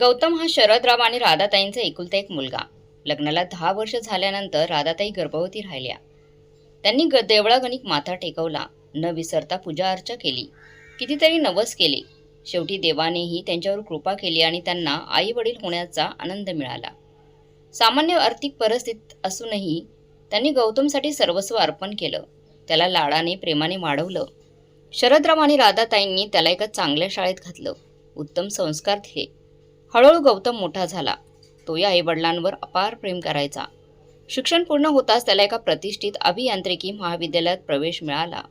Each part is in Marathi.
गौतम हा शरदराव आणि राधाताईंचा एकुलता एक मुलगा. लग्नाला दहा वर्ष झाल्यानंतर राधाताई गर्भवती राहिल्या. त्यांनी ग देवळागणिक माथा टेकवला. न विसरता पूजा अर्चा केली. कितीतरी नवस केले. शेवटी देवानेही त्यांच्यावर कृपा केली आणि त्यांना आई वडील होण्याचा आनंद मिळाला. सामान्य आर्थिक परिस्थितीत असूनही त्यांनी गौतमसाठी सर्वस्व अर्पण केलं. त्याला लाडाने प्रेमाने वाढवलं. शरदराव आणि राधाताईंनी त्याला एका चांगल्या शाळेत घातलं. उत्तम संस्कार दिले. हळूहळू गौतम मोठा झाला. तो या आईवडिलांवर अपार प्रेम करायचा. शिक्षण पूर्ण होताच त्याला एका प्रतिष्ठित अभियांत्रिकी महाविद्यालयात प्रवेश मिळाला.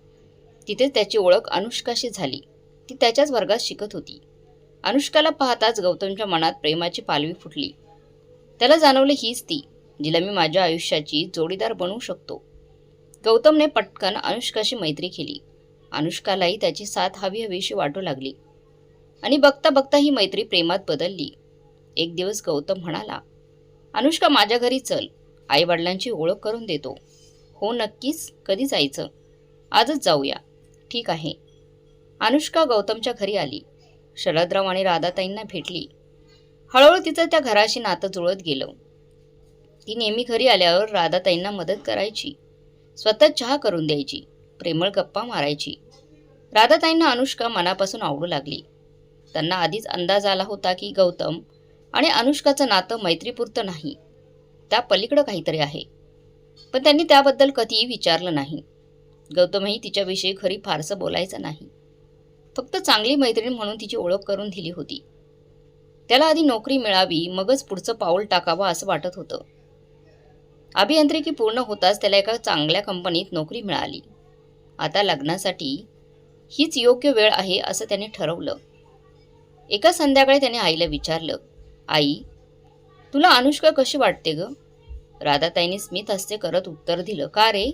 तिथेच त्याची ओळख अनुष्काशी झाली. ती त्याच्याच वर्गात शिकत होती. अनुष्काला पाहताच गौतमच्या मनात प्रेमाची पालवी फुटली. त्याला जाणवले हीच ती जिला मी माझ्या आयुष्याची जोडीदार बनवू शकतो. गौतमने पटकन अनुष्काशी मैत्री केली. अनुष्कालाही त्याची साथ हवी हवीशी वाटू लागली. आणि बघता बघता ही मैत्री प्रेमात बदलली. एक दिवस गौतम म्हणाला अनुष्का माझ्या घरी चल. आई वडिलांची ओळख करून देतो. हो नक्कीच. कधी जायचं? आजच जाऊया. ठीक आहे. अनुष्का गौतमच्या घरी आली. शरदराव आणि राधाताईंना भेटली. हळूहळू तिचं त्या घराशी नातं जुळत गेलं. ती नेहमी घरी आल्यावर राधाताईंना मदत करायची. स्वतः चहा करून द्यायची. प्रेमळ गप्पा मारायची. राधाताईंना अनुष्का मनापासून आवडू लागली. त्यांना आधीच अंदाज आला होता की गौतम आणि अनुष्काचं नातं मैत्रीपुरतं नाही. त्या पलीकडं काहीतरी आहे. पण त्यांनी त्याबद्दल कधीही विचारलं नाही. गौतमही तिच्याविषयी खरी फारसं बोलायचं नाही. फक्त चांगली मैत्रीण म्हणून तिची ओळख करून दिली होती. त्याला आधी नोकरी मिळावी मगच पुढचं पाऊल टाकावं असं वाटत होतं. अभियांत्रिकी पूर्ण होताच त्याला एका चांगल्या कंपनीत नोकरी मिळाली. आता लग्नासाठी हीच योग्य वेळ आहे असं त्याने ठरवलं. एका संध्याकाळी त्याने आईला विचारलं आई तुला अनुष्का कशी वाटते ग? राधाताईने स्मित हस्ते करत उत्तर दिलं का रे?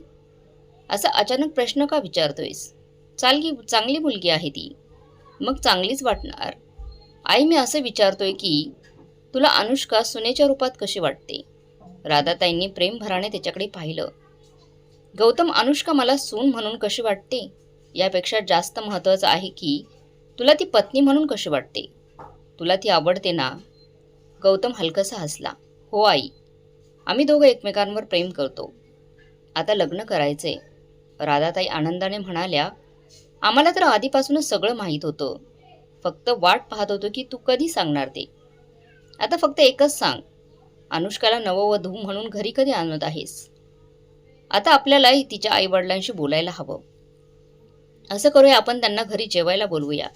असा अचानक प्रश्न का विचारतोयस? चालगी चांगली मुलगी आहे ती. मग चांगलीच वाटणार. आई मी असं विचारतोय की तुला अनुष्का सुनेच्या रूपात कशी वाटते? राधाताईंनी प्रेमभराने त्याच्याकडे पाहिलं. गौतम अनुष्का मला सून म्हणून कशी वाटते? यापेक्षा जास्त महत्त्वाचं आहे की तुला ती पत्नी म्हणून कशी वाटते? तुला ती आवडते ना? गौतम हलकसा हसला. हो आई. आम्ही दोघं एकमेकांवर प्रेम करतो. आता लग्न करायचंय. राधाताई आनंदाने म्हणाल्या आम्हाला तर आधीपासूनच सगळं माहीत होतं. फक्त वाट पाहत होतो की तू कधी सांगणार ते. आता फक्त एकच सांग. अनुष्काला नववधू म्हणून घरी कधी आणत आहेस? आता आपल्यालाही तिच्या आईवडिलांशी बोलायला हवं. असं करूया आपण त्यांना घरी जेवायला बोलवूया.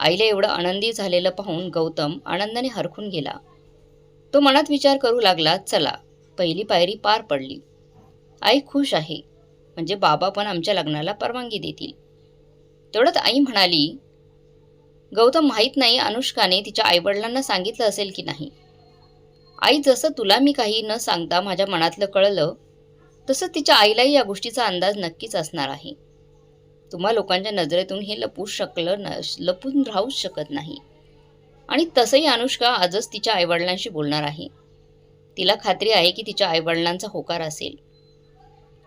आईला एवढं आनंदी झालेलं पाहून गौतम आनंदाने हरखून गेला. तो मनात विचार करू लागला चला. पहिली पायरी पार पडली. आई खुश आहे. म्हणजे बाबा पण आमच्या लग्नाला परवानगी देतील. तेवढ्यात आई म्हणाली गौतम माहीत नाही अनुष्काने तिच्या आईवडिलांना सांगितलं असेल की नाही. आई जसं तुला मी काही न सांगता माझ्या मनातलं कळलं तसं तिच्या आईलाही या गोष्टीचा अंदाज नक्कीच असणार आहे. तुम्हा लोकांच्या नजरेतून हे लपू शकलं न लपून राहूच शकत नाही. आणि तसंही अनुष्का आजच तिच्या आईवडिलांशी बोलणार आहे. तिला खात्री आहे की तिच्या आईवडिलांचा होकार असेल.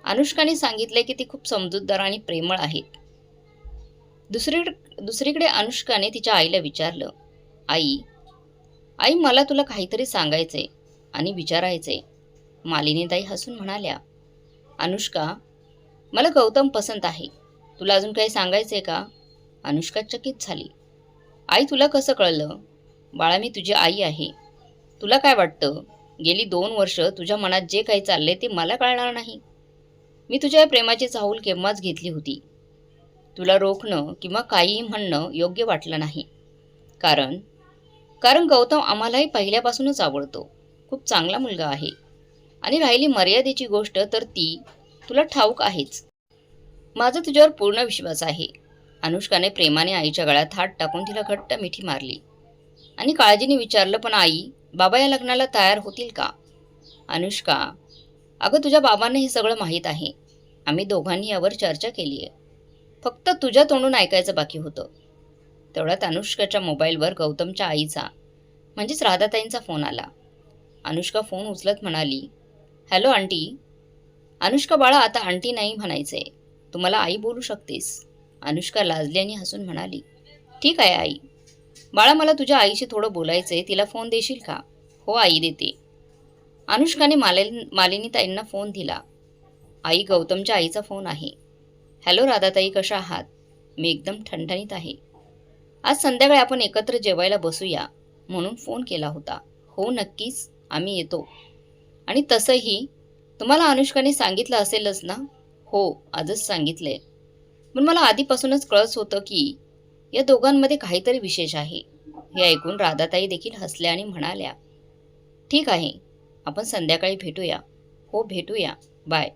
अनुष्काने सांगितले की ती खूप समजूतदार आणि प्रेमळ आहेत दुसरी दुसरीकडे अनुष्काने तिच्या आईला विचारलं आई आई मला तुला काहीतरी सांगायचंय आणि विचारायचंय. मालिनीताई हसून म्हणाल्या अनुष्का मला गौतम पसंत आहे. तुला अजून काही सांगायचं आहे का? अनुष्का चकित झाली. आई तुला कसं कळलं? बाळा मी तुझी आई आहे. तुला काय वाटतं? गेली दोन वर्ष तुझ्या मनात जे काही चालले ते मला कळणार नाही. मी तुझ्या प्रेमाची चाहूल केव्हाच घेतली होती. तुला रोखणं किंवा काहीही म्हणणं योग्य वाटलं नाही. कारण कारण गौतम आम्हालाही पहिल्यापासूनच आवडतो. खूप चांगला मुलगा आहे. आणि राहिली मर्यादेची गोष्ट तर ती तुला ठाऊक आहेच. माझा तुझ्यावर पूर्ण विश्वास आहे. अनुष्काने प्रेमाने आईच्या गळ्यात हात टाकून तिला घट्ट मिठी मारली. आणि काळजीने विचारलं पण आई बाबा या लग्नाला तयार होतील का? अनुष्का अगं तुझ्या बाबांना हे सगळं माहीत आहे. आम्ही दोघांनी यावर चर्चा केली आहे. फक्त तुझ्या तोंडून ऐकायचं बाकी होतं. तेवढ्यात अनुष्काच्या मोबाईलवर गौतमच्या आईचा म्हणजेच राधाताईंचा फोन आला. अनुष्का फोन उचलत म्हणाली हॅलो आंटी. अनुष्का बाळा आता आंटी नाही तू तुम्हाला आई बोलू शकतेस. अनुष्का लाजली आणि हसून म्हणाली ठीक आहे आई. बाळा मला तुझ्या आईशी थोडं बोलायचं आहे तिला फोन देशील का? हो आई देते. अनुष्काने मालिनी मालिनीताईंना फोन दिला. आई गौतमच्या आईचा फोन आहे. हॅलो राधाताई कशा आहात? मी एकदम ठणठणीत आहे. आज संध्याकाळी आपण एकत्र जेवायला बसूया. म्हणून फोन केला होता. हो नक्कीच. आम्ही येतो. आणि तसंही तुम्हाला अनुष्काने सांगितलं असेलच ना? हो आजच सांगितलंय. पण मला आधीपासूनच कळत होतं की या दोघांमध्ये काहीतरी विशेष आहे. हे ऐकून राधाताई देखील हसल्या आणि म्हणाल्या ठीक आहे आपण संध्याकाळी भेटूया. हो भेटूया. बाय.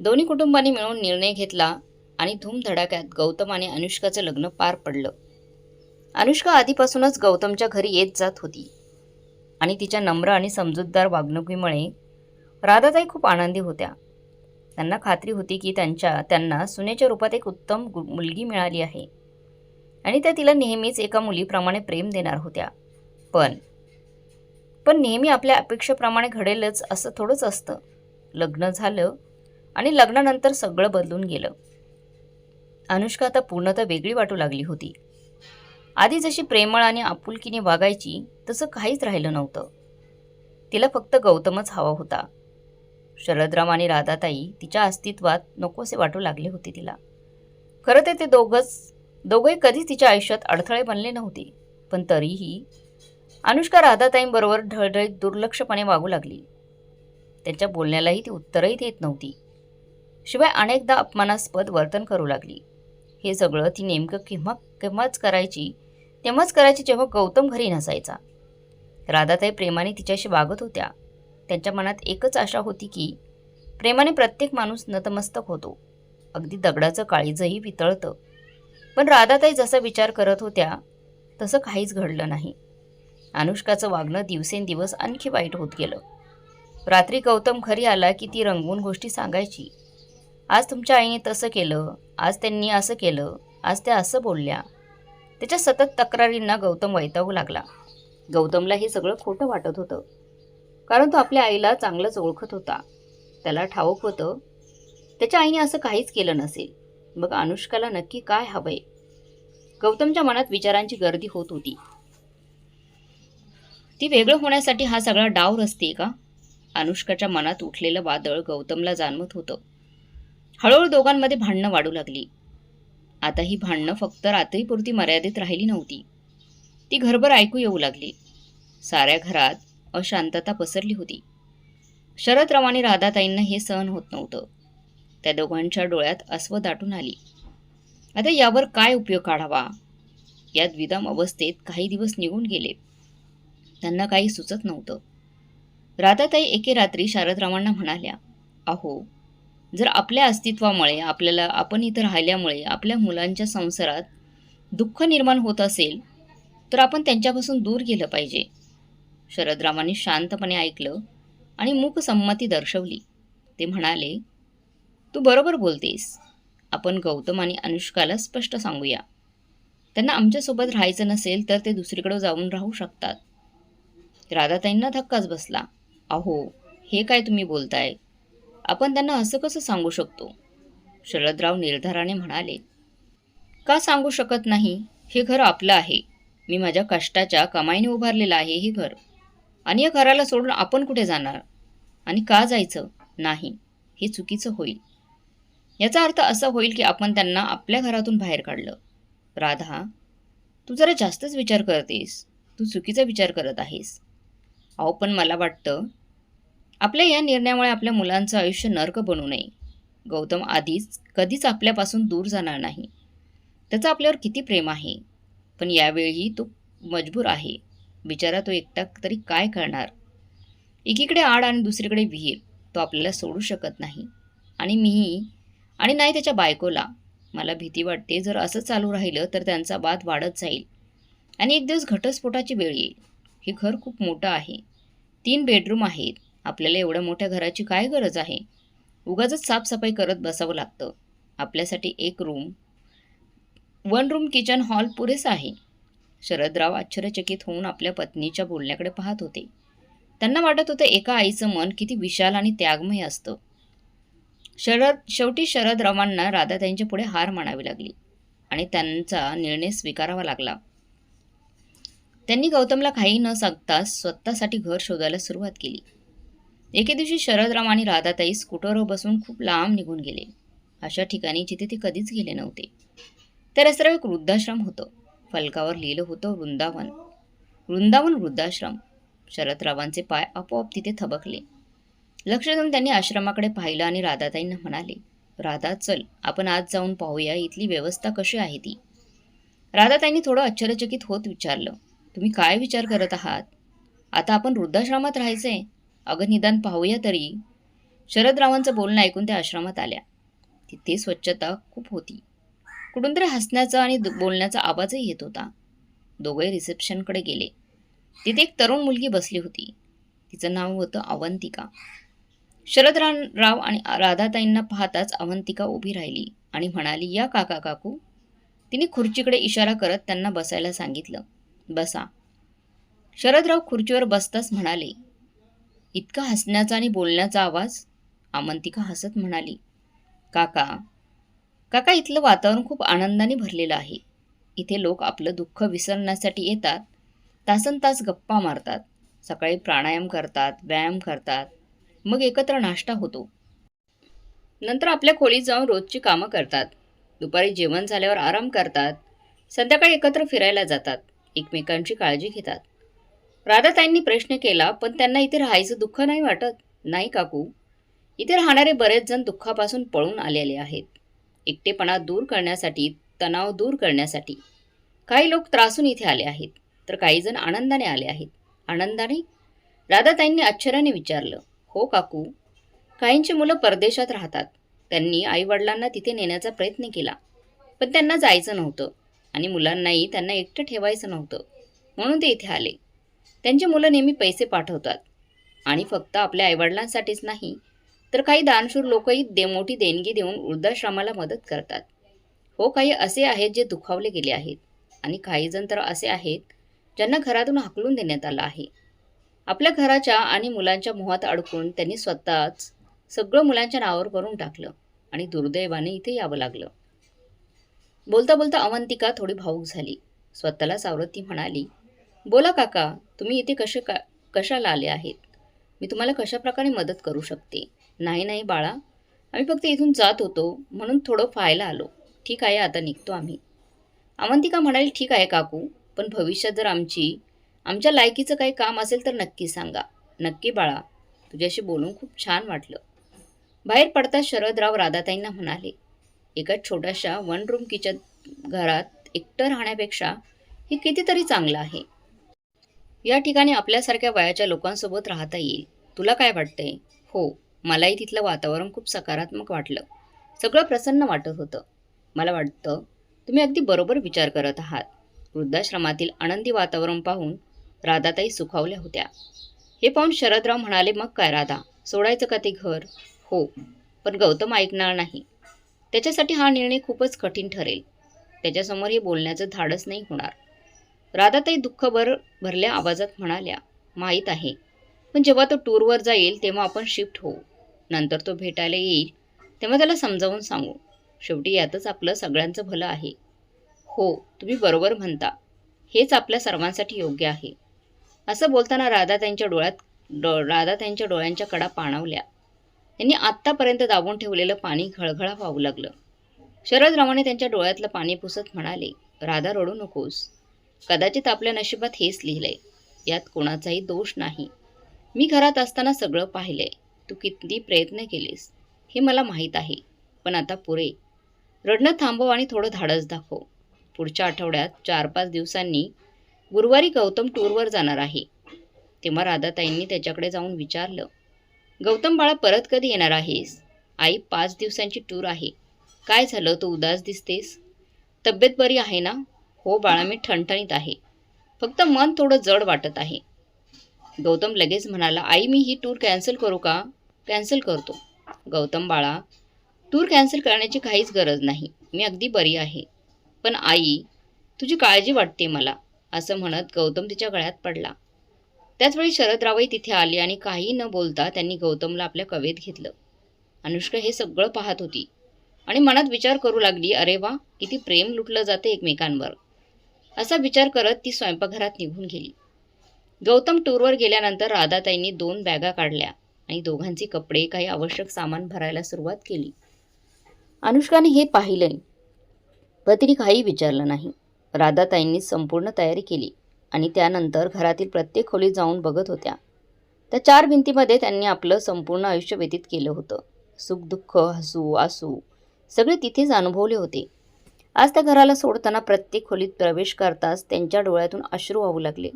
दोन्ही कुटुंबांनी मिळून निर्णय घेतला आणि धूमधडाक्यात गौतम आणि अनुष्काचं लग्न पार पडलं. अनुष्का आधीपासूनच गौतमच्या घरी येत जात होती. आणि तिच्या नम्र आणि समजूतदार वागणुकीमुळे राधाताई खूप आनंदी होत्या. त्यांना खात्री होती की त्यांच्या त्यांना सुनेच्या रूपात एक उत्तम गु- मुलगी मिळाली आहे. आणि त्या तिला नेहमीच एका मुलीप्रमाणे प्रेम देणार होत्या. पण पण नेहमी आपल्या अपेक्षेप्रमाणे घडेलच असं थोडंच असतं. लग्न झालं आणि लग्नानंतर सगळं बदलून गेलं. अनुष्का आता पूर्णतः वेगळी वाटू लागली होती. आधी जशी प्रेमळ आणि आपुलकीने वागायची तसं काहीच राहिलं नव्हतं. तिला फक्त गौतमच हवा होता. शरदराम आणि राधाताई तिच्या अस्तित्वात नकोसे वाटू लागले होते तिला. खरं तर ते दोघंच दोघंही कधीच तिच्या आयुष्यात अडथळे बनले नव्हते पण तरीही अनुष्का राधाताईंबरोबर ढळढळीत दुर्लक्षपणे वागू लागली. त्यांच्या बोलण्यालाही ती उत्तरही देत नव्हती. शिवाय अनेकदा अपमानास्पद वर्तन करू लागली. हे सगळं ती नेमकं केव्हा केव्हाच करायची तेव्हाच करायची जेव्हा गौतम घरी नसायचा. राधाताई प्रेमाने तिच्याशी वागत होत्या. त्यांच्या मनात एकच आशा होती की प्रेमाने प्रत्येक माणूस नतमस्तक होतो. अगदी दगडाचं काळीजही वितळतं. पण राधाताई जसा विचार करत होत्या तसं काहीच घडलं नाही. अनुष्काचं वागणं दिवसेंदिवस आणखी वाईट होत गेलं. रात्री गौतम घरी आला की ती रंगवून गोष्टी सांगायची. आज तुमच्या आईने तसं केलं आज त्यांनी असं केलं आज त्या असं बोलल्या. त्याच्या सतत तक्रारींना गौतम वैतागू लागला. गौतमला हे सगळं खोटं वाटत होतं. कारण तो आपल्या आईला चांगलंच ओळखत होता. त्याला ठाऊक होतं त्याच्या आईने असं काहीच केलं नसेल. मग अनुष्काला नक्की काय हवंय? गौतमच्या मनात विचारांची गर्दी होत होती. ती वेगळं होण्यासाठी हा सगळा डाव रचते का? अनुष्काच्या मनात उठलेलं वादळ गौतमला जाणवत होतं. हळूहळू दोघांमध्ये भांडणं वाढू लागली. आता ही भांडणं फक्त रात्रीपुरती मर्यादित राहिली नव्हती. ती घरभर ऐकू येऊ लागली. साऱ्या घरात अशांतता पसरली होती. शरदराव आणि राधाताईंना हे सहन होत नव्हतं. त्या दोघांच्या डोळ्यात अस्व दाटून आली. आता यावर काय उपयोग काढावा? या द्विधाम अवस्थेत काही दिवस निघून गेले. त्यांना काही सुचत नव्हतं. राधाताई एके रात्री शारदरावांना म्हणाल्या अहो जर आपल्या अस्तित्वामुळे आपल्याला आपण इथं राहिल्यामुळे आपल्या मुलांच्या संसारात दुःख निर्माण होत असेल तर आपण त्यांच्यापासून दूर गेलं पाहिजे. शरदरावांनी शांतपणे ऐकलं आणि मूक संमती दर्शवली. ते म्हणाले तू बरोबर बोलतेस. आपण गौतम आणि अनुष्काला स्पष्ट सांगूया. त्यांना आमच्यासोबत राहायचं नसेल तर ते दुसरीकडे जाऊन राहू शकतात. राधाताईंना धक्काच बसला. अहो हे काय तुम्ही बोलताय? आपण त्यांना असं कसं सांगू शकतो? शरदराव निर्धाराने म्हणाले का सांगू शकत नाही? हे घर आपलं आहे. मी माझ्या कष्टाच्या कमाईने उभारलेलं आहे हे घर. आणि या घराला सोडून आपण कुठे जाणार? आणि का जायचं? नाही. हे चुकीचं होईल. याचा अर्थ असा होईल की आपण त्यांना आपल्या घरातून बाहेर काढलं. राधा तू जरा जास्तच विचार करतेस. तू चुकीचा विचार करत आहेस. अहो पण मला वाटतं आपल्या या निर्णयामुळे आपल्या मुलांचं आयुष्य नर्क बनू नये. गौतम आधीच कधीच आपल्यापासून दूर जाणार नाही. त्याचं आपल्यावर किती प्रेम आहे? पण यावेळी तो मजबूर आहे. बिचारा तो एकटा तरी काय करणार? एकीकडे आड आणि दुसरीकडे विहीर. तो आपल्याला सोडू शकत नाही. आणि मीही आणि नाही त्याच्या बायकोला. मला भीती वाटते जर असं चालू राहिलं तर त्यांचा वाद वाढत जाईल. आणि एक दिवस घटस्फोटाची वेळ येईल. हे घर खूप मोठं आहे. तीन बेडरूम आहेत. आपल्याला एवढ्या मोठ्या घराची काय गरज आहे? उगाचच साफसफाई करत बसावं लागतं. आपल्यासाठी एक room one room kitchen hall पुरेसा आहे. शरदराव आश्चर्यचकित होऊन आपल्या पत्नीच्या बोलण्याकडे पाहत होते. त्यांना वाटत होतं एका आईचं मन किती विशाल आणि त्यागमय असतं. शरद शेवटी शरदरावांना राधा त्यांच्या पुढे हार मानावी लागली आणि त्यांचा निर्णय स्वीकारावा लागला. त्यांनी गौतमला काही न सांगताच स्वतःसाठी घर शोधायला सुरुवात केली. एके दिवशी शरदराव आणि राधाताई स्कूटरवर बसून खूप लांब निघून गेले. अशा ठिकाणी जिथे ते कधीच गेले नव्हते. त्या रस्त्यावर एक वृद्धाश्रम होतं. फलकावर लिहिलं होतं वृंदावन. वृंदावन वृद्धाश्रम. शरदरावांचे पाय आपोआप तिथे थबकले. लक्ष देऊन त्यांनी आश्रमाकडे पाहिलं आणि राधाताईंना म्हणाले राधा चल आपण आज जाऊन पाहूया इथली व्यवस्था कशी आहे ती. राधाताईंनी थोडं आश्चर्यचकित होत विचारलं तुम्ही काय विचार करत आहात? आता आपण वृद्धाश्रमात राहायचंय. अगं निदान पाहूया तरी. शरदरावांचं बोलणं ऐकून त्या आश्रमात आल्या. तिथे स्वच्छता खूप होती. कुठून तरी हसण्याचा आणि बोलण्याचा आवाजही येत होता. दोघे रिसेप्शनकडे गेले. तिथे एक तरुण मुलगी बसली होती. तिचं नाव होतं अवंतिका. शरद राव आणि राधाताईंना पाहताच अवंतिका उभी राहिली आणि म्हणाली या काका काकू. तिने खुर्चीकडे इशारा करत त्यांना बसायला सांगितलं बसा. शरदराव खुर्चीवर बसताच म्हणाले इतका हसण्याचा आणि बोलण्याचा आवाज? अवंतिका हसत म्हणाली काका काका इथलं वातावरण खूप आनंदाने भरलेलं आहे. इथे लोक आपलं दुःख विसरण्यासाठी येतात तासन तास गप्पा मारतात सकाळी प्राणायाम करतात व्यायाम करतात मग एकत्र नाश्ता होतो. नंतर आपल्या खोलीत जाऊन रोजची कामं करतात दुपारी जेवण झाल्यावर आराम करतात संध्याकाळी एकत्र फिरायला जातात एकमेकांची काळजी घेतात. राधाताईंनी प्रश्न केला पण त्यांना इथे राहायचं दुःख नाही वाटत? नाही काकू इथे राहणारे बरेच जण दुःखापासून पळून आलेले आहेत. एकटेपणा दूर करण्यासाठी तणाव दूर करण्यासाठी. काही लोक त्रासून इथे आले आहेत तर काही जण आनंदाने आले आहेत. आनंदाने? राधाताईंनी आश्चर्याने विचारलं हो काकू काहींची मुलं परदेशात राहतात. त्यांनी आईवडिलांना तिथे नेण्याचा प्रयत्न केला पण त्यांना जायचं नव्हतं आणि मुलांनाही त्यांना एकटं ठेवायचं नव्हतं. म्हणून ते इथे आले. त्यांची मुलं नेहमी पैसे पाठवतात आणि फक्त आपल्या आईवडिलांसाठीच नाही तर काही दानशूर लोकही दे मोठी देणगी देऊन वृद्धाश्रमाला मदत करतात. हो काही असे आहेत जे दुखावले गेले आहेत. आणि काही जण तर असे आहेत ज्यांना घरातून हाकलून देण्यात आलं आहे. आपल्या घराच्या आणि मुलांच्या मोहात अडकून त्यांनी स्वतःच सगळं मुलांच्या नावावर करून टाकलं आणि दुर्दैवाने इथे यावं लागलं. बोलता बोलता अवंतिका थोडी भाऊक झाली. स्वतःला सावरत ती म्हणाली बोला काका तुम्ही इथे कसे का कशाला आले आहेत? मी तुम्हाला कशा प्रकारे मदत करू शकते? नाही नाही बाळा. आम्ही फक्त इथून जात होतो म्हणून थोडं पाहायला आलो. ठीक आहे आता निघतो आम्ही. अवंतिका म्हणाली ठीक आहे काकू पण भविष्यात जर आमची आमच्या लायकीचं काही काम असेल तर नक्की सांगा. नक्की बाळा. तुझ्याशी बोलून खूप छान वाटलं. बाहेर पडताच शरदराव राधाताईंना म्हणाले एका छोट्याशा वन रूम किचन घरात एकटं राहण्यापेक्षा हे कितीतरी चांगलं आहे. या ठिकाणी आपल्यासारख्या वयाच्या लोकांसोबत राहता येईल. तुला काय वाटतंय? हो मलाही तिथलं वातावरण खूप सकारात्मक वाटलं. सगळं प्रसन्न वाटत होतं. मला वाटतं तुम्ही अगदी बरोबर विचार करत आहात. वृद्धाश्रमातील आनंदी वातावरण पाहून राधाताई सुखावल्या होत्या. हे पाहून शरदराव म्हणाले मग काय राधा? सोडायचं का ते घर? हो पण गौतम ऐकणार नाही. त्याच्यासाठी हा निर्णय खूपच कठीण ठरेल. त्याच्यासमोर हे बोलण्याचं धाडस नाही होणार. राधाताई दुःखभर भरल्या आवाजात म्हणाल्या माहीत आहे. पण जेव्हा तो टूरवर जाईल तेव्हा आपण शिफ्ट होऊ. नंतर तो भेटायला येईल तेव्हा त्याला समजावून सांगू. शेवटी यातच आपलं सगळ्यांचं भलं आहे. हो तुम्ही बरोबर म्हणता. हेच आपल्या सर्वांसाठी योग्य आहे. असं बोलताना राधा त्यांच्या डोळ्यात डो राधा त्यांच्या डोळ्यांच्या कडा पाणावल्या. त्यांनी आत्तापर्यंत दाबून ठेवलेलं पाणी घळघळा व्हावू लागलं. शरदरावाने त्यांच्या डोळ्यातलं पाणी पुसत म्हणाले राधा रडू नकोस. कदाचित आपल्या नशिबात हेच लिहिलंय. यात कोणाचाही दोष नाही. मी घरात असताना सगळं पाहिलंय. तू किती प्रयत्न केलेस हे मला माहीत आहे. पण आता पुरे. रडणं थांबव आणि थोडं धाडस दाखव. पुढच्या आठवड्यात चार पाच दिवसांनी गुरुवारी गौतम टूरवर जाणार आहे. तेव्हा राधाताईंनी त्याच्याकडे जाऊन विचारलं गौतम बाळा परत कधी येणार आहेस? आई पाच दिवसांची टूर आहे. काय झालं? तू उदास दिसतेस. तब्येत बरी आहे ना? हो बाळा मी ठणठणीत आहे. फक्त मन थोडं जड वाटत आहे. गौतम लगेच म्हणाला आई मी ही टूर कॅन्सल करू का? कॅन्सल करतो. गौतम बाळा टूर कॅन्सल करण्याची काहीच गरज नाही. मी अगदी बरी आहे. पण आई तुझी काळजी वाटते मला असं म्हणत गौतम तिच्या गळ्यात पडला. त्याचवेळी शरदरावही तिथे आली आणि काही न बोलता त्यांनी गौतमला आपल्या कवेत घेतलं. अनुष्का हे सगळं पाहत होती आणि मनात विचार करू लागली अरे वा किती प्रेम लुटलं जाते एकमेकांवर. असा विचार करत ती स्वयंपाकघरात निघून गेली. गौतम टूरवर गेल्यानंतर राधाताईंनी दोन बॅगा काढल्या आणि दोघांचे कपडे काही आवश्यक सामान भरायला सुरुवात केली. अनुष्काने हे पाहिलंय पतीने तिने काही विचारलं नाही. राधाताईंनी संपूर्ण तयारी केली आणि त्यानंतर घरातील प्रत्येक खोलीत जाऊन बघत होत्या. त्या चार भिंतीमध्ये त्यांनी आपलं संपूर्ण आयुष्य व्यतीत केलं होतं. सुखदुःख हसू आसू सगळे तिथेच अनुभवले होते. आज त्या घराला सोडताना प्रत्येक खोलीत प्रवेश करताच त्यांच्या डोळ्यातून अश्रू वाहू लागले.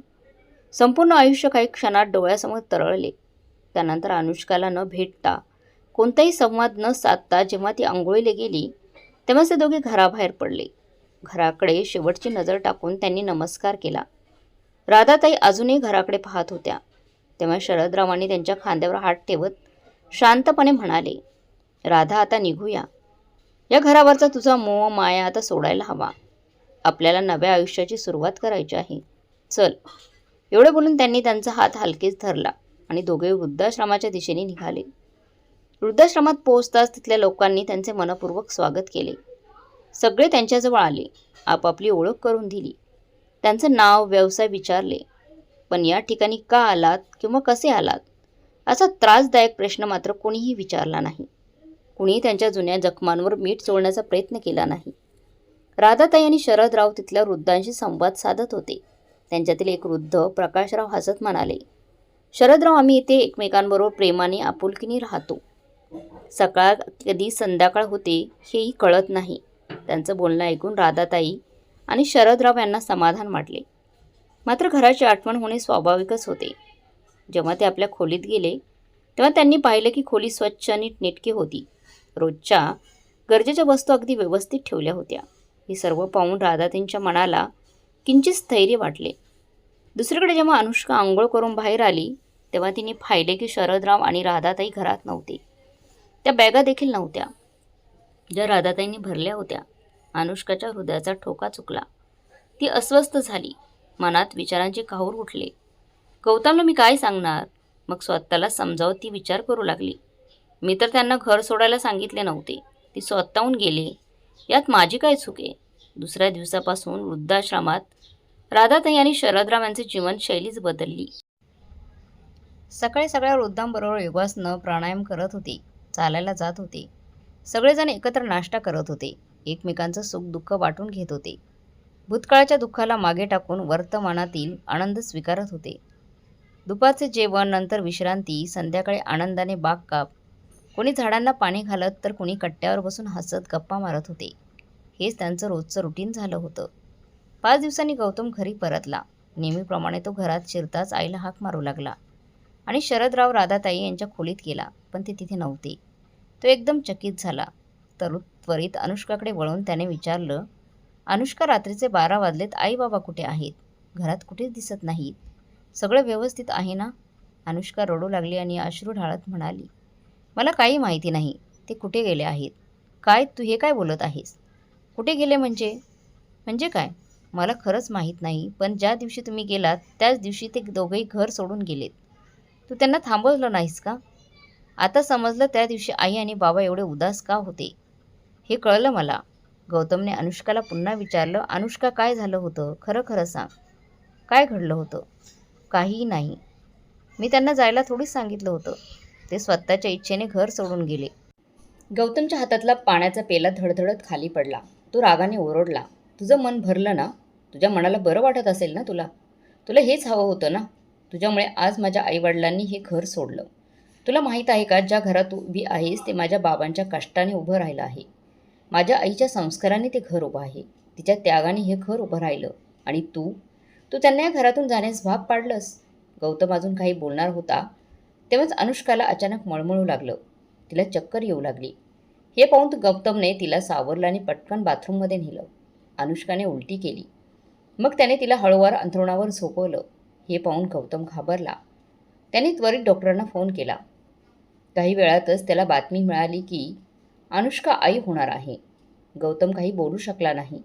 संपूर्ण आयुष्य काही क्षणात डोळ्यासमोर तरळले. त्यानंतर अनुष्काला न भेटता कोणताही संवाद न साधता जेव्हा ती आंघोळीला गेली तेव्हा ते दोघे घराबाहेर पडले. घराकडे शेवटची नजर टाकून त्यांनी नमस्कार केला. राधाताई अजूनही घराकडे पाहत होत्या. तेव्हा शरदरावांनी त्यांच्या खांद्यावर हात ठेवत शांतपणे म्हणाले राधा आता निघूया. या घरावरचा तुझा मोह माया आता सोडायला हवा. आपल्याला नव्या आयुष्याची सुरुवात करायची आहे. चल. एवढं बोलून त्यांनी त्यांचा हात हलकेच धरला आणि दोघे वृद्धाश्रमाच्या दिशेने निघाले. वृद्धाश्रमात पोहोचताच तिथल्या लोकांनी त्यांचे मनपूर्वक स्वागत केले. सगळे त्यांच्याजवळ आले आपापली ओळख करून दिली. त्यांचं नाव व्यवसाय विचारले पण या ठिकाणी का आलात किंवा कसे आलात? असा त्रासदायक प्रश्न मात्र कोणीही विचारला नाही. कुणीही त्यांच्या जुन्या जखमांवर मीठ चोळण्याचा प्रयत्न केला नाही. राधाताई आणि शरदराव तिथल्या वृद्धांशी संवाद साधत होते. त्यांच्यातील एक वृद्ध प्रकाशराव हसत म्हणाले शरदराव आम्ही इथे एकमेकांबरोबर प्रेमाने आपुलकीने राहतो. सकाळ कधी संध्याकाळ होते हेही कळत नाही. त्यांचं बोलणं ऐकून राधाताई आणि शरदराव यांना समाधान वाटले. मात्र घराची आठवण होणे स्वाभाविकच होते. जेव्हा ते आपल्या खोलीत गेले तेव्हा त्यांनी पाहिलं की खोली स्वच्छ आणि नीटकी होती. रोजच्या गरजेच्या वस्तू अगदी व्यवस्थित ठेवल्या होत्या. हे सर्व पाहून राधातींच्या मनाला किंचित स्थैर्य वाटले. दुसरीकडे जेव्हा अनुष्का आंघोळ करून बाहेर आली तेव्हा तिने पाहिले की शरदराव आणि राधाताई घरात नव्हते. त्या बॅगा देखील नव्हत्या. ज्या राधाताईंनी भरल्या होत्या अनुष्काच्या हृदयाचा ठोका चुकला. ती अस्वस्थ झाली. मनात विचारांचे काहूर उठले. गौतमला मी काय सांगणार मग स्वतःला समजावत ती विचार करू लागली. मी तर त्यांना घर सोडायला सांगितले नव्हते. ती स्वतःहून गेले. यात माझी काय चूक आहे? दुसऱ्या दिवसापासून वृद्धाश्रमात राधाताई आणि शरदराव यांची जीवनशैलीच बदलली. सकाळी सगळ्या वृद्धांबरोबर योगासनं प्राणायाम करत होते. चालायला जात होते. सगळेजण एकत्र नाश्ता करत होते. एकमेकांचं सुख दुःख वाटून घेत होते. भूतकाळाच्या दुःखाला मागे टाकून वर्तमानातील आनंद स्वीकारत होते. दुपारचे जेवण नंतर विश्रांती संध्याकाळी आनंदाने बागकाप कोणी झाडांना पाणी घालत तर कोणी कट्ट्यावर बसून हसत गप्पा मारत होते. हेच त्यांचं रोजचं रुटीन झालं होतं. पाच दिवसांनी गौतम घरी परतला. नेहमीप्रमाणे तो घरात शिरताच आईला हाक मारू लागला. आणि शरदराव राधाताई यांच्या खोलीत गेला पण ते तिथे नव्हते. तो एकदम चकित झाला. तर त्वरित अनुष्काकडे वळून त्याने विचारलं अनुष्का रात्रीचे बारा वाजलेत. आई बाबा कुठे आहेत? घरात कुठेच दिसत नाहीत. सगळं व्यवस्थित आहे ना? अनुष्का रडू लागली आणि अश्रू ढाळत म्हणाली मला काही माहिती नाही. ते कुठे गेले आहेत? काय तू हे काय बोलत आहेस? कुठे गेले म्हणजे? म्हणजे काय? मला खरंच माहीत नाही पण ज्या दिवशी तुम्ही गेलात त्याच दिवशी ते दोघंही घर सोडून गेलेत. तू त्यांना थांबवलं नाहीस का? आता समजलं त्या दिवशी आई आणि बाबा एवढे उदास का होते? हे कळलं मला. गौतमने अनुष्काला पुन्हा विचारलं अनुष्का काय झालं होतं? खरं खरं सांग. काय घडलं होतं? काहीही नाही. मी त्यांना जायला थोडीच सांगितलं होतं. ते स्वतःच्या इच्छेने घर सोडून गेले. गौतमच्या हातातला पाण्याचा पेला धडधडत खाली पडला. तो रागाने ओरडला. तुझं मन भरलं ना? तुझ्या मनाला बरं वाटत असेल ना तुला? तुला हेच हवं होतं ना? तुझ्यामुळे आज माझ्या आईवडिलांनी हे घर सोडलं. तुला माहीत आहे का ज्या घरात तू उभी आहेस ते माझ्या बाबांच्या कष्टाने उभं राहिलं आहे. माझ्या आईच्या संस्काराने ते घर उभं आहे. तिच्या त्यागाने हे घर उभं राहिलं. आणि तू? तू त्यांना या घरातून जाण्यास भाग पाडलंस. गौतम अजून काही बोलणार होता. तेव्हाच अनुष्काला अचानक मळमळू लागलं. तिला चक्कर येऊ लागली. हे पाहून गौतमने तिला सावरलं आणि पटकन बाथरूममध्ये नेलं. अनुष्काने उलटी केली. मग त्याने तिला हळूवार अंथरुणावर झोपवलं. हे पाहून गौतम घाबरला. त्याने त्वरित डॉक्टरांना फोन केला. काही वेळातच त्याला बातमी मिळाली की अनुष्का आई होणार आहे. गौतम काही बोलू शकला नाही.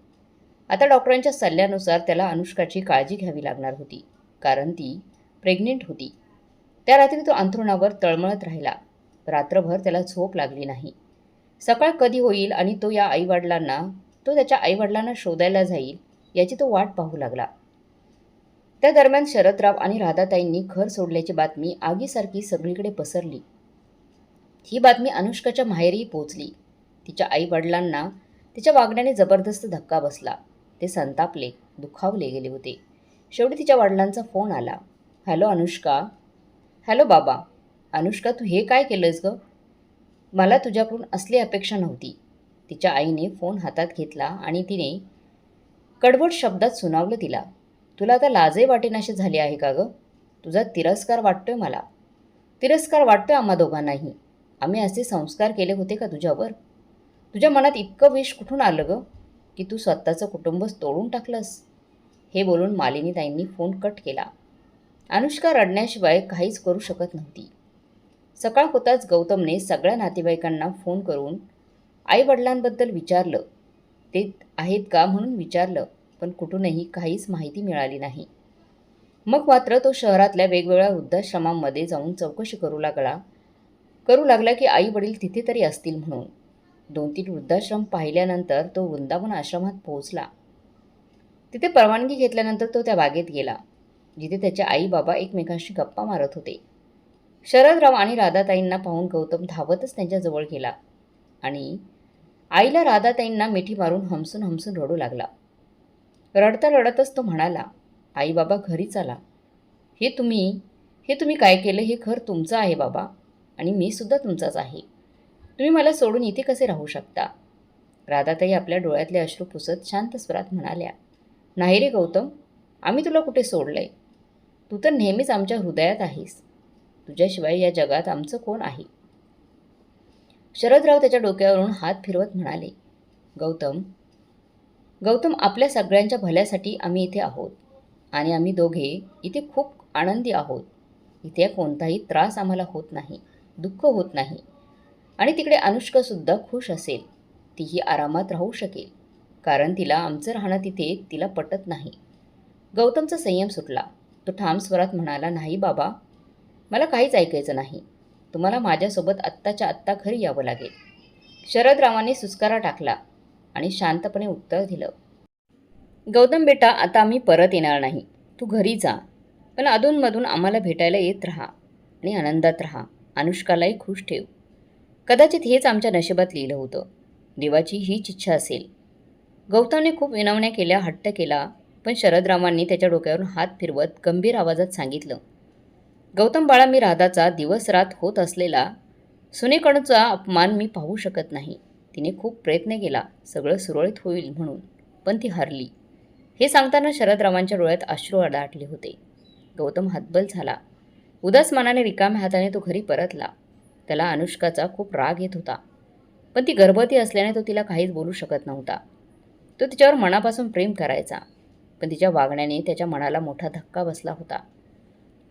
आता डॉक्टरांच्या सल्ल्यानुसार त्याला अनुष्काची काळजी घ्यावी लागणार होती कारण ती प्रेग्नेंट होती. त्या रात्री तो अंथरुणावर तळमळत राहिला. रात्रभर त्याला झोप लागली नाही. सकाळ कधी होईल आणि तो या आईवडिलांना तो त्याच्या आईवडिलांना शोधायला जाईल याची तो वाट पाहू लागला. त्या दरम्यान शरदराव आणि राधाताईंनी घर सोडल्याची बातमी आगीसारखी सगळीकडे पसरली. ही बातमी अनुष्काच्या माहेरी पोचली तिच्या आई वडिलांना तिच्या वागण्याने जबरदस्त धक्का बसला. ते संतापले दुखावले गेले होते. शेवटी तिच्या वडिलांचा फोन आला. हॅलो अनुष्का. हॅलो बाबा. अनुष्का तू हे काय केलंस गं? मला तुझ्याकडून असली अपेक्षा नव्हती. तिच्या आईने फोन हातात घेतला आणि तिने कडवट शब्दात सुनावलं तिला. तुला आता लाजही वाटेनाशी झाली आहे का गं? तुझा तिरस्कार वाटतोय मला. तिरस्कार वाटतोय आम्हा दोघांनाही. आम्ही असे संस्कार केले होते का तुझ्यावर? तुझ्या मनात इतकं विष कुठून आलं गं की तू स्वतःचं कुटुंबच तोडून टाकलंस? हे बोलून मालिनीताईंनी फोन कट केला. अनुष्का रडण्याशिवाय काहीच करू शकत नव्हती. सकाळ होताच गौतमने सगळ्या नातेवाईकांना फोन करून आईवडिलांबद्दल विचारलं. ते आहेत का म्हणून विचारलं पण कुठूनही काहीच माहिती मिळाली नाही. मग मात्र तो शहरातल्या वेगवेगळ्या वृद्धाश्रमांमध्ये जाऊन चौकशी करू लागला. करू लागला की आई वडील तिथे तरी असतील म्हणून. दोन तीन वृद्धाश्रम पाहिल्यानंतर तो वृंदावन आश्रमात पोहोचला. तिथे परवानगी घेतल्यानंतर तो त्या बागेत गेला जिथे त्याचे आई बाबा एकमेकांशी गप्पा मारत होते. शरदराव आणि राधाताईंना पाहून गौतम धावतच त्यांच्याजवळ गेला आणि आईला राधाताईंना मिठी मारून हमसून हमसून रडू लागला. रडता रडतच तो म्हणाला आई बाबा घरी चला हे तुम्ही हे तुम्ही काय केलं? हे घर तुमचं आहे बाबा आणि मी सुद्धा तुमचाच आहे. तुम्ही मला सोडून इथे कसे राहू शकता? राधाताई आपल्या डोळ्यातले अश्रू पुसत शांत स्वरात म्हणाल्या नाही रे गौतम आम्ही तुला कुठे सोडलंय? तू तर नेहमीच आमच्या हृदयात आहेस. तुझ्याशिवाय या जगात आमचं कोण आहे? शरदराव त्याच्या डोक्यावरून हात फिरवत म्हणाले गौतम गौतम आपल्या सगळ्यांच्या भल्यासाठी आम्ही इथे आहोत आणि आम्ही दोघे इथे खूप आनंदी आहोत. इथे कोणताही त्रास आम्हाला होत नाही दुःख होत नाही आणि तिकडे अनुष्कासुद्धा खुश असेल. तीही आरामात राहू शकेल कारण तिला आमचं राहणं तिथे तिला पटत नाही. गौतमचा संयम सुटला. तो ठाम स्वरात म्हणाला नाही बाबा मला काहीच ऐकायचं नाही. तुम्हाला माझ्यासोबत आत्ताच्या आत्ता घरी यावं लागेल. शरदरावांनी सुस्कारा टाकला आणि शांतपणे उत्तर दिलं. गौतम बेटा आता आम्ही परत येणार नाही. तू घरी जा. पण अधूनमधून आम्हाला भेटायला येत राहा आणि आनंदात राहा. अनुष्कालाही खुश ठेव. कदाचित हेच आमच्या नशिबात लिहिलं होतं. देवाची हीच इच्छा असेल. गौतमने खूप विनवण्या केल्या हट्ट केला पण शरदरावांनी त्याच्या डोक्यावरून हात फिरवत गंभीर आवाजात सांगितलं. गौतम बाळा मी राधाचा दिवस रात होत असलेला सुनेकडचा अपमान मी पाहू शकत नाही. तिने खूप प्रयत्न केला सगळं सुरळीत होईल म्हणून पण ती हरली. हे सांगताना शरदरावांच्या डोळ्यात अश्रू अडाटले होते. गौतम हातबल झाला. उदास मनाने रिकाम्या हाताने तो घरी परतला. त्याला अनुष्काचा खूप राग येत होता. पण ती गर्भवती असल्याने तो तिला काहीच बोलू शकत नव्हता. तो तिच्यावर मनापासून प्रेम करायचा. पण तिच्या वागण्याने त्याच्या मनाला मोठा धक्का बसला होता.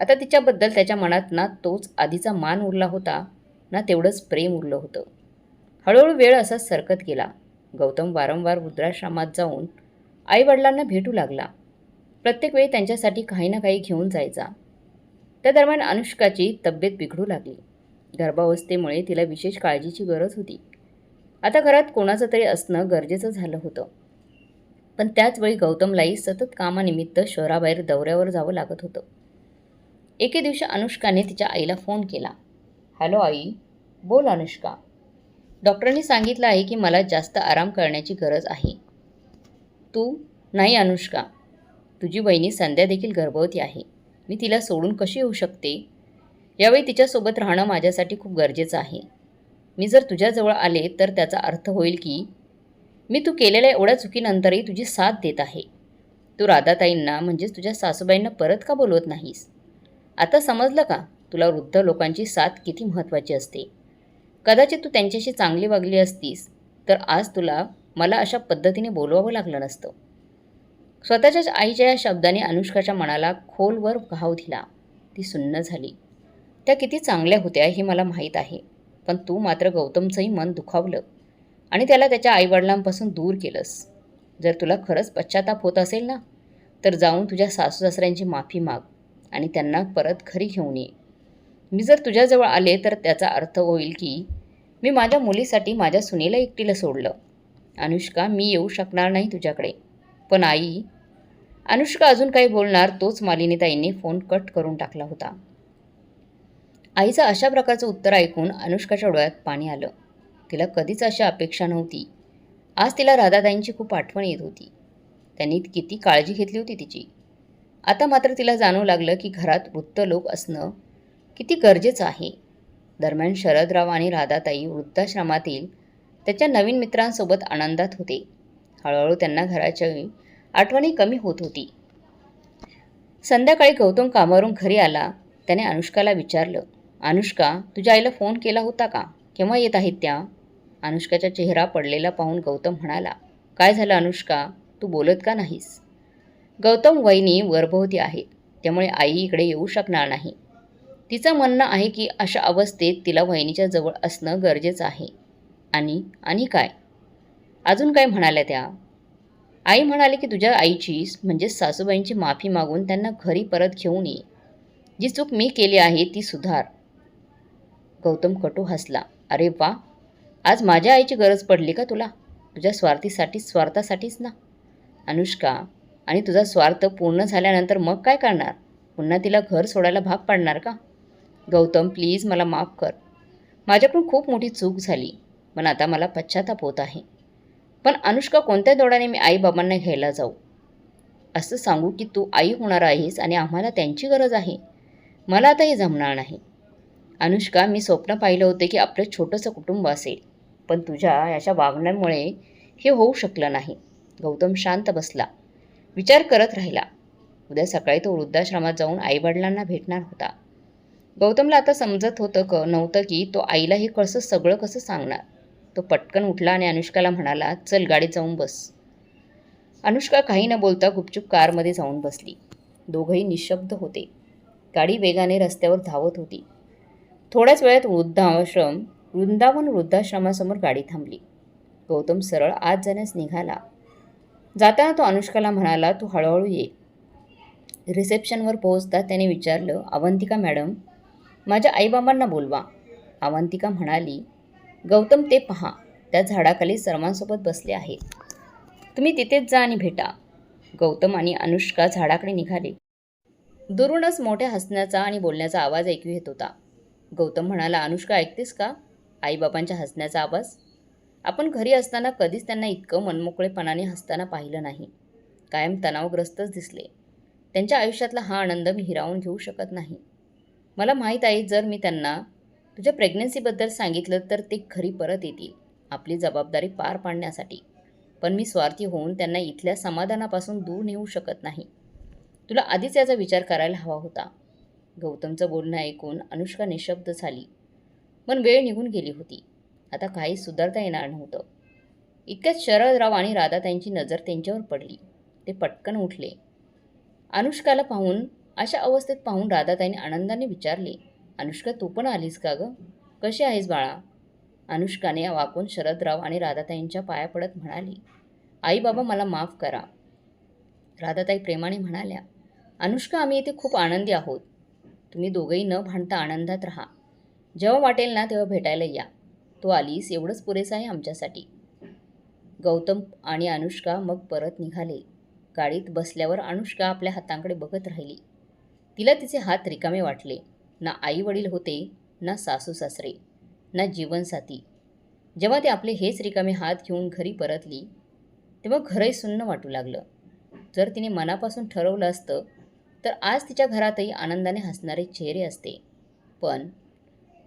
आता तिच्याबद्दल त्याच्या मनात ना तोच आधीचा मान उरला होता ना तेवढंच प्रेम उरलं होतं. हळूहळू वेळ असा सरकत गेला. गौतम वारंवार वृद्धाश्रमात जाऊन आईवडिलांना भेटू लागला. प्रत्येक वेळी त्यांच्यासाठी काही ना काही घेऊन जायचा. त्या दरम्यान अनुष्काची तब्येत बिघडू लागली. गर्भावस्थेमुळे तिला विशेष काळजीची गरज होती. आता घरात कोणाचं तरी असणं गरजेचं झालं होतं. पण त्याचवेळी गौतमलाही सतत कामानिमित्त शहराबाहेर दौऱ्यावर जावं लागत होतं. एके दिवशी अनुष्काने तिच्या आईला फोन केला. हॅलो आई बोल अनुष्का. डॉक्टरांनी सांगितलं आहे की मला जास्त आराम करण्याची गरज आहे. तू? नाही अनुष्का. तुझी बहिणी संध्यादेखील गर्भवती आहे. मी तिला सोडून कशी येऊ शकते? यावेळी तिच्यासोबत राहणं माझ्यासाठी खूप गरजेचं आहे. मी जर तुझ्याजवळ आले तर त्याचा अर्थ होईल की मी तू केलेल्या एवढ्या चुकीनंतरही तुझी साथ देत आहे. तू राधाताईंना म्हणजेच तुझ्या सासूबाईंना परत का बोलवत नाहीस? आता समजलं का तुला वृद्ध लोकांची साथ किती महत्त्वाची असते? कदाचित तू त्यांच्याशी चांगली वागली असतीस तर आज तुला मला अशा पद्धतीने बोलवावं लागलं नसतं. स्वतःच्याच आईच्या या शब्दाने अनुष्काच्या मनाला खोलवर घाव दिला. ती सुन्न झाली. त्या किती चांगल्या होत्या हे मला माहीत आहे पण तू मात्र गौतमचंही मन दुखावलं आणि त्याला त्याच्या आईवडिलांपासून दूर केलंस. जर तुला खरंच पश्चाताप होत असेल ना तर जाऊन तुझ्या सासू सासऱ्यांची माफी माग. आणि त्यांना परत घरी घेऊन ये. मी जर तुझ्याजवळ आले तर त्याचा अर्थ होईल की मी माझ्या मुलीसाठी माझ्या सुनेला एकटीला सोडलं. अनुष्का मी येऊ शकणार नाही तुझ्याकडे. पण आई अनुष्का अजून काही बोलणार तोच मालिनीताईंनी फोन कट करून टाकला होता. आईचं अशा प्रकारचं उत्तर ऐकून अनुष्काच्या डोळ्यात पाणी आलं. तिला कधीच अशी अपेक्षा नव्हती. आज तिला राधाताईंची खूप आठवण येत होती. त्यांनी किती काळजी घेतली होती तिची. आता मात्र तिला जाणवू लागलं की घरात वृत्त लोक असणं किती गरजेचं आहे. दरम्यान शरदराव आणि राधाताई वृद्धाश्रमातील त्याच्या नवीन मित्रांसोबत आनंदात होते. हळूहळू त्यांना घराच्या आठवणी कमी होत होती. संध्याकाळी गौतम कामावरून घरी आला. त्याने अनुष्काला विचारलं अनुष्का तुझ्या आईला फोन केला होता का? केव्हा येत आहेत त्या? अनुष्काचा चेहरा पडलेला पाहून गौतम म्हणाला काय झालं अनुष्का? तू बोलत का नाहीस? गौतम वहिनी गर्भवती आहेत त्यामुळे आई इकडे येऊ शकणार नाही. तिचं म्हणणं आहे की अशा अवस्थेत तिला वहिनीच्या जवळ असणं गरजेचं आहे. आणि आणि काय? अजून काय म्हणाल्या त्या? आई म्हणाली की तुझ्या आईची म्हणजे सासूबाईंची माफी मागून त्यांना घरी परत घेऊन ये. जी चूक मी केली आहे ती सुधार. गौतम कटू हसला. अरे वा! आज माझ्या आईची गरज पडली का तुला? तुझ्या स्वार्थीसाठी स्वार्थासाठीच ना. अनुष्का आणि तुझा स्वार्थ पूर्ण झाल्यानंतर मग काय करणार? पुन्हा तिला घर सोडायला भाग पाडणार का? गौतम प्लीज मला माफ कर. माझ्याकडून खूप मोठी चूक झाली. पण आता मला पश्चाताप होत आहे. पण अनुष्का कोणत्या दोडाने मी आईबाबांना घ्यायला जाऊ? असं सांगू की तू आई होणार आहेस आणि आम्हाला त्यांची गरज आहे. मला आता हे जमणार नाही. अनुष्का मी स्वप्न पाहिलं होतं की आपलं छोटंसं कुटुंब असेल. पण तुझ्या अशा वागण्यामुळे हे होऊ शकलं नाही. गौतम शांत बसला. विचार करत राहिला. उद्या सकाळी तो वृद्धाश्रमात जाऊन आईवडिलांना भेटणार होता. गौतमला आता समजत होतं क नव्हतं की तो आईला हे कसं सगळं कसं सांगणार. तो पटकन उठला आणि अनुष्काला म्हणाला चल गाडीत जाऊन बस. अनुष्का काही न बोलता गुपचूप कारमध्ये जाऊन बसली. दोघंही निशब्द होते. गाडी वेगाने रस्त्यावर धावत होती. थोड्याच वेळात वृद्धाश्रम वृंदावन वृद्धाश्रमासमोर गाडी थांबली. गौतम सरळ आत जाण्यास निघाला. जाताना तो अनुष्काला म्हणाला तू हळूहळू ये. रिसेप्शनवर पोहोचता त्याने विचारलं अवंतिका मॅडम माझ्या आईबाबांना बोलवा. अवंतिका म्हणाली गौतम ते पहा त्या झाडाखाली सर्वांसोबत बसले आहेत. तुम्ही तिथेच जा आणि भेटा. गौतम आणि अनुष्का झाडाकडे निघाले. दुरूनच मोठ्या हसण्याचा आणि बोलण्याचा आवाज ऐकू येत होता. गौतम म्हणाला अनुष्का ऐकतेस का? आईबाबांच्या हसण्याचा आवाज? आपण घरी असताना कधीच त्यांना इतकं मनमोकळेपणाने हसताना पाहिलं नाही. कायम तणावग्रस्तच दिसले. त्यांच्या आयुष्यातला हा आनंद मी हिरावून घेऊ शकत नाही. मला माहीत आहे जर मी त्यांना तुझ्या प्रेग्नन्सीबद्दल सांगितलं तर ते घरी परत येतील आपली जबाबदारी पार पाडण्यासाठी. पण मी स्वार्थी होऊन त्यांना इथल्या समाधानापासून दूर नेऊ शकत नाही. तुला आधीच याचा विचार करायला हवा होता. गौतमचं बोलणं ऐकून अनुष्का निशब्द झाली. पण वेळ निघून गेली होती. आता काही सुधारता येणार नव्हतं. इतक्यात शरदराव आणि राधाताईंची नजर त्यांच्यावर पडली. ते पटकन उठले. अनुष्काला पाहून अशा अवस्थेत पाहून राधाताईने आनंदाने विचारले अनुष्का तू पण आलीस का गं? कशी आहेस बाळा? अनुष्काने वाकून शरदराव आणि राधाताईंच्या पाया पडत म्हणाली आई बाबा मला माफ करा. राधाताई प्रेमाने म्हणाल्या अनुष्का आम्ही इथे खूप आनंदी आहोत. तुम्ही दोघंही न भांडता आनंदात राहा. जेव्हा वाटेल ना तेव्हा भेटायला या. तू आलीस एवढंच पुरेसं आहे आमच्यासाठी. गौतम आणि अनुष्का मग परत निघाले. गाडीत बसल्यावर अनुष्का आपल्या हातांकडे बघत राहिली. तिला तिचे हात रिकामे वाटले. ना आई वडील होते ना सासू सासरे ना जीवनसाथी जेव्हा ते आपले हेच रिकामे हात घेऊन घरी परतली तेव्हा घरही सुन्न वाटू लागलं. जर तिने मनापासून ठरवलं असतं तर आज तिच्या घरातही आनंदाने हसणारे चेहरे असते. पण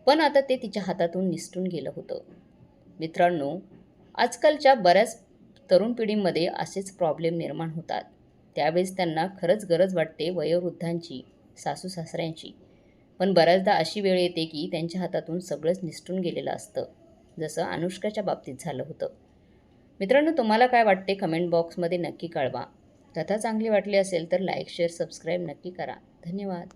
पण आता ते तिच्या हातातून निसटून गेलं होतं. मित्रांनो आजकालच्या बऱ्याच तरुण पिढीमध्ये असेच प्रॉब्लेम निर्माण होतात. त्यावेळेस त्यांना खरंच गरज वाटते वयोवृद्धांची सासू सासऱ्यांची. पण बऱ्याचदा अशी वेळ येते की त्यांच्या हातातून सगळंच निसटून गेलेलं असतं जसं अनुष्काच्या बाबतीत झालं होतं. मित्रांनो तुम्हाला काय वाटते कमेंट बॉक्समध्ये नक्की कळवा. कथा चांगली वाटली असेल तर लाईक शेअर सबस्क्राईब नक्की करा. धन्यवाद.